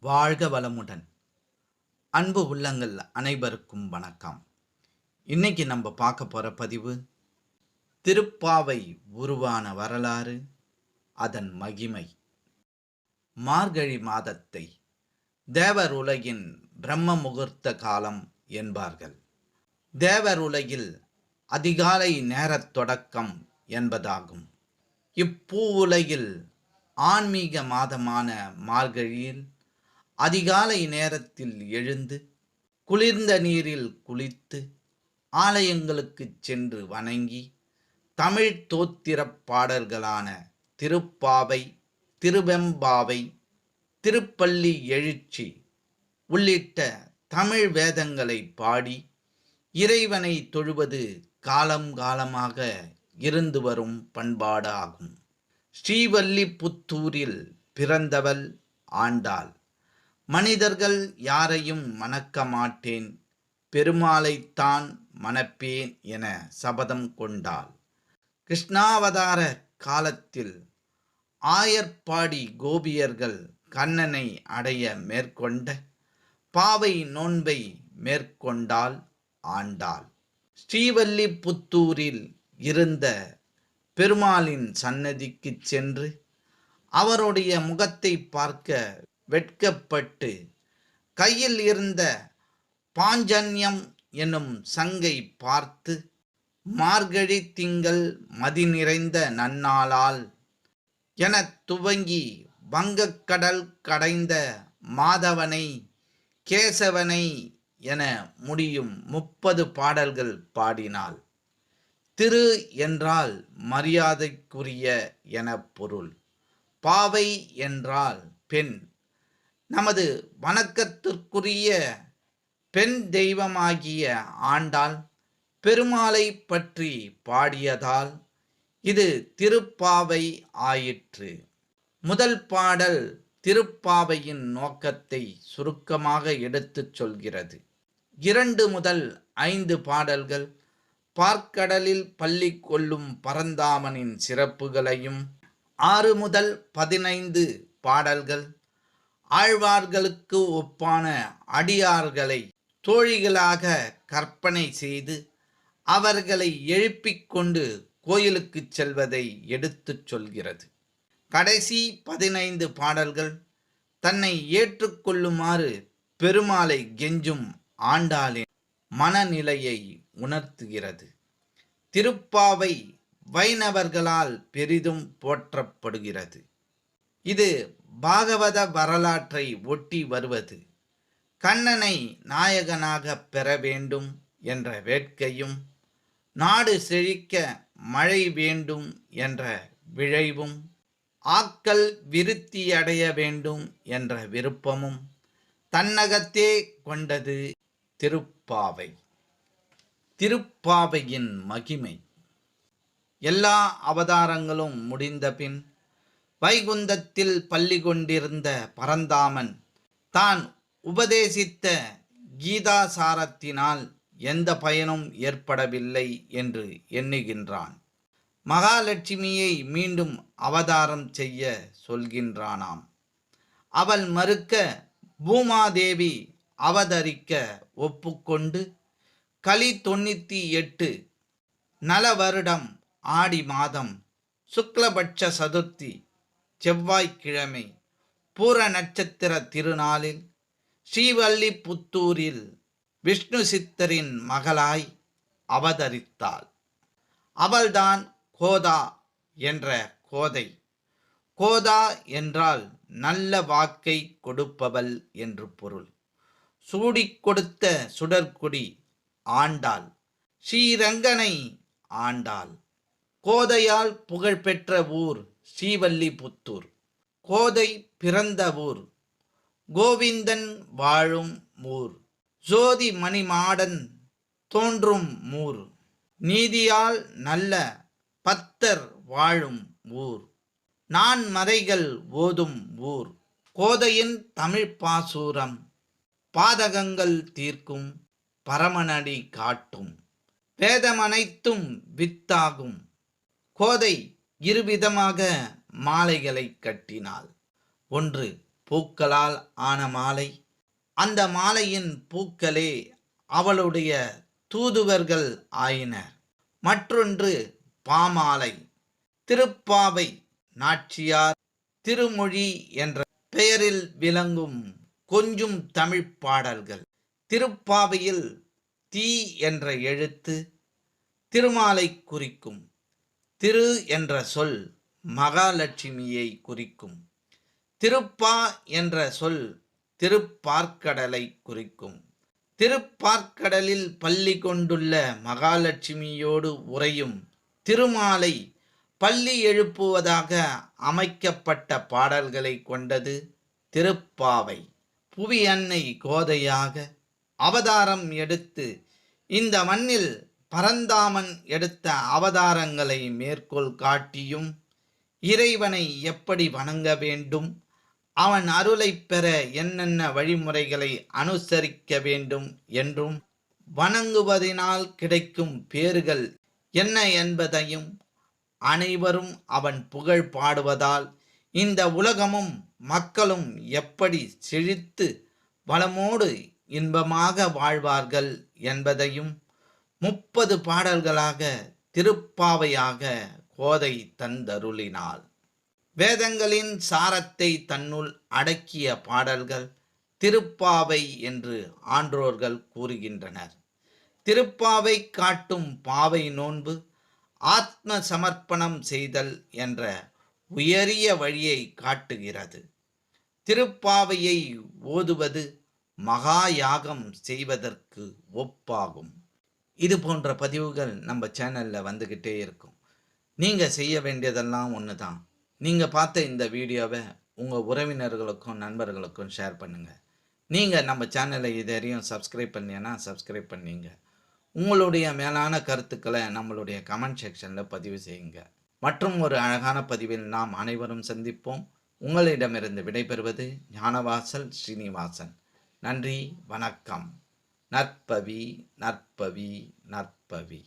வாழ்க வளமுடன். அன்பு உள்ளங்கள் அனைவருக்கும் வணக்கம். இன்னைக்கு நம்ம பார்க்க போகிற பதிவு திருப்பாவை உருவான வரலாறு அதன் மகிமை. மார்கழி மாதத்தை தேவர் உலகின் பிரம்ம முகூர்த்த காலம் என்பார்கள். தேவர் உலகில் அதிகாலை நேரத் தொடக்கம் என்பதாகும். இப்பூ உலகில் ஆன்மீக மாதமான மார்கழியில் அதிகாலை நேரத்தில் எழுந்து குளிர்ந்த நீரில் குளித்து ஆலயங்களுக்குச் சென்று வணங்கி தமிழ் தோத்திரப் பாடல்களான திருப்பாவை திருவெம்பாவை திருப்பள்ளி எழுச்சி உள்ளிட்ட தமிழ் வேதங்களை பாடி இறைவனை தொழுவது காலம் காலமாக இருந்து வரும் பண்பாடாகும். ஸ்ரீவல்லிபுத்தூரில் பிறந்தவள் ஆண்டாள். மனிதர்கள் யாரையும் மணக்க மாட்டேன் பெருமாளைத்தான் மணப்பேன் என சபதம் கொண்டாள். கிருஷ்ணாவதார காலத்தில் ஆயர்பாடி கோபியர்கள் கண்ணனை அடைய மேற்கொண்ட பாவை நோன்பை மேற்கொண்டால் ஆண்டாள். ஸ்ரீவல்லிபுத்தூரில் இருந்த பெருமாளின் சன்னதிக்கு சென்று அவருடைய முகத்தை பார்க்க வெட்கப்பட்டு கையில் இருந்த பாஞ்சன்யம் என்னும் சங்கை பார்த்து மார்கழி திங்கள் மதி நிறைந்த நன்னாளால் எனத் துவங்கி வங்கக்கடல் கடைந்த மாதவனை கேசவனை என முடியும் முப்பது பாடல்கள் பாடினாள். திரு என்றால் மரியாதைக்குரிய என பொருள் பாவை என்றால் பெண். நமது வணக்கத்திற்குரிய பெண் தெய்வமாகிய ஆண்டாள் பெருமாளை பற்றி பாடியதால் இது திருப்பாவை ஆயிற்று. முதல் பாடல் திருப்பாவையின் நோக்கத்தை சுருக்கமாக எடுத்துச் சொல்கிறது. இரண்டு முதல் ஐந்து பாடல்கள் பார்க்கடலில் பள்ளி கொள்ளும் பரந்தாமனின் சிறப்புகளையும் ஆறு முதல் பதினைந்து பாடல்கள் ஆழ்வார்களுக்கு ஒப்பான அடியார்களை தோழிகளாக கற்பனை செய்து அவர்களை எழுப்பிக் கொண்டு கோயிலுக்கு செல்வதை எடுத்துச் சொல்கிறது. கடைசி பதினைந்து பாடல்கள் தன்னை ஏற்றுக்கொள்ளுமாறு பெருமாளை கெஞ்சும் ஆண்டாளின் மனநிலையை உணர்த்துகிறது. திருப்பாவை வைணவர்களால் பெரிதும் போற்றப்படுகிறது. இது பாகவத வரலாற்றை ஒட்டி வருவது கண்ணனை நாயகனாக பெற வேண்டும் என்ற வேட்கையும் நாடு செழிக்க மழை வேண்டும் என்ற விழைவும் ஆக்கல் விருத்தியடைய வேண்டும் என்ற விருப்பமும் தன்னகத்தே கொண்டது திருப்பாவை. திருப்பாவையின் மகிமை. எல்லா அவதாரங்களும் முடிந்தபின் வைகுந்தத்தில் பள்ளி கொண்டிருந்த பரந்தாமன் தான் உபதேசித்த கீதாசாரத்தினால் எந்த பயனும் ஏற்படவில்லை என்று எண்ணுகின்றான். மகாலட்சுமியை மீண்டும் அவதாரம் செய்ய சொல்கின்றானாம். அவள் மறுக்க பூமாதேவி அவதரிக்க ஒப்புக்கொண்டு கலி தொண்ணூற்றி எட்டு நல வருடம் ஆடி மாதம் சுக்லபட்ச சதுர்த்தி செவ்வாய்க்கிழமை பூர நட்சத்திர திருநாளில் ஸ்ரீவல்லிபுத்தூரில் விஷ்ணு சித்தரின் மகளாய் அவதரித்தாள். அவள்தான் கோதா என்ற கோதை. கோதா என்றால் நல்ல வாக்கை கொடுப்பவள் என்று பொருள். சூடிக் கொடுத்த சுடற்குடி ஆண்டாள். ஸ்ரீரங்கனை ஆண்டாள். கோதையால் புகழ்பெற்ற ஊர் ஸ்ரீவல்லிபுத்தூர் கோதை பிறந்த ஊர் கோவிந்தன் வாழும் ஊர் ஜோதி மணிமாடன் தோன்றும் ஊர் நீதியால் நல்ல பத்தர் வாழும் ஊர் நான் மறைகள் ஓதும் ஊர் கோதையின் தமிழ் பாசூரம் பாதகங்கள் தீர்க்கும் பரமனடி காட்டும் வேதமனைத்தும் வித்தாகும் கோதை இருவிதமாக மாலைகளை கட்டினாள். ஒன்று பூக்களால் ஆன மாலை. அந்த மாலையின் பூக்களே அவளுடைய தூதுவர்கள் ஆயினர். மற்றொன்று பாமாலை. திருப்பாவை நாச்சியார் திருமொழி என்ற பெயரில் விளங்கும் கொஞ்சும் தமிழ் பாடல்கள். திருப்பாவையில் தீ என்ற எழுத்து திருமாலை குறிக்கும். திரு என்ற சொல் மகாலட்சுமியை குறிக்கும். திருப்பா என்ற சொல் திருப்பார்க்கடலை குறிக்கும். திருப்பார்க்கடலில் பள்ளி கொண்டுள்ள மகாலட்சுமியோடு உறையும் திருமாலை பள்ளி எழுப்புவதாக அமைக்கப்பட்ட பாடல்களை கொண்டது திருப்பாவை. புவி அன்னை கோதையாக அவதாரம் எடுத்து இந்த மண்ணில் பரந்தாமன் எடுத்த அவதாரங்களை மேற்கோள் காட்டியும் இறைவனை எப்படி வணங்க வேண்டும் அவன் அருளை பெற என்னென்ன வழிமுறைகளை அனுசரிக்க வேண்டும் என்றும் வணங்குவதினால் கிடைக்கும் பேறுகள் என்ன என்பதையும் அனைவரும் அவன் புகழ் பாடுவதால் இந்த உலகமும் மக்களும் எப்படி செழித்து வளமோடு இன்பமாக வாழ்வார்கள் என்பதையும் முப்பது பாடல்களாக திருப்பாவையாக கோதை தந்தருளினாள். வேதங்களின் சாரத்தை தன்னுள் அடக்கிய பாடல்கள் திருப்பாவை என்று ஆன்றோர்கள் கூறுகின்றனர். திருப்பாவை காட்டும் பாவை நோன்பு ஆத்ம சமர்ப்பணம் செய்தல் என்ற உயரிய வழியை காட்டுகிறது. திருப்பாவையை ஓதுவது மகா யாகம் செய்வதற்கு ஒப்பாகும். இது போன்ற பதிவுகள் நம்ம சேனலில் வந்துக்கிட்டே இருக்கும். நீங்கள் செய்ய வேண்டியதெல்லாம் ஒன்று தான் நீங்கள் பார்த்த இந்த வீடியோவை உங்கள் உறவினர்களுக்கும் நண்பர்களுக்கும் ஷேர் பண்ணுங்கள் நீங்கள் நம்ம சேனலை இதுவரையும் சப்ஸ்கிரைப் பண்ணீங்கன்னா சப்ஸ்கிரைப் பண்ணீங்க. உங்களுடைய மேலான கருத்துக்களை நம்மளுடைய கமெண்ட் செக்ஷனில் பதிவு செய்யுங்க. மற்றும் ஒரு அழகான பதிவில் நாம் அனைவரும் சந்திப்போம். உங்களிடமிருந்து விடைபெறுவது ஞானவாசல் ஸ்ரீனிவாசன். நன்றி வணக்கம். நற்பவி நற்பவி நற்பவி.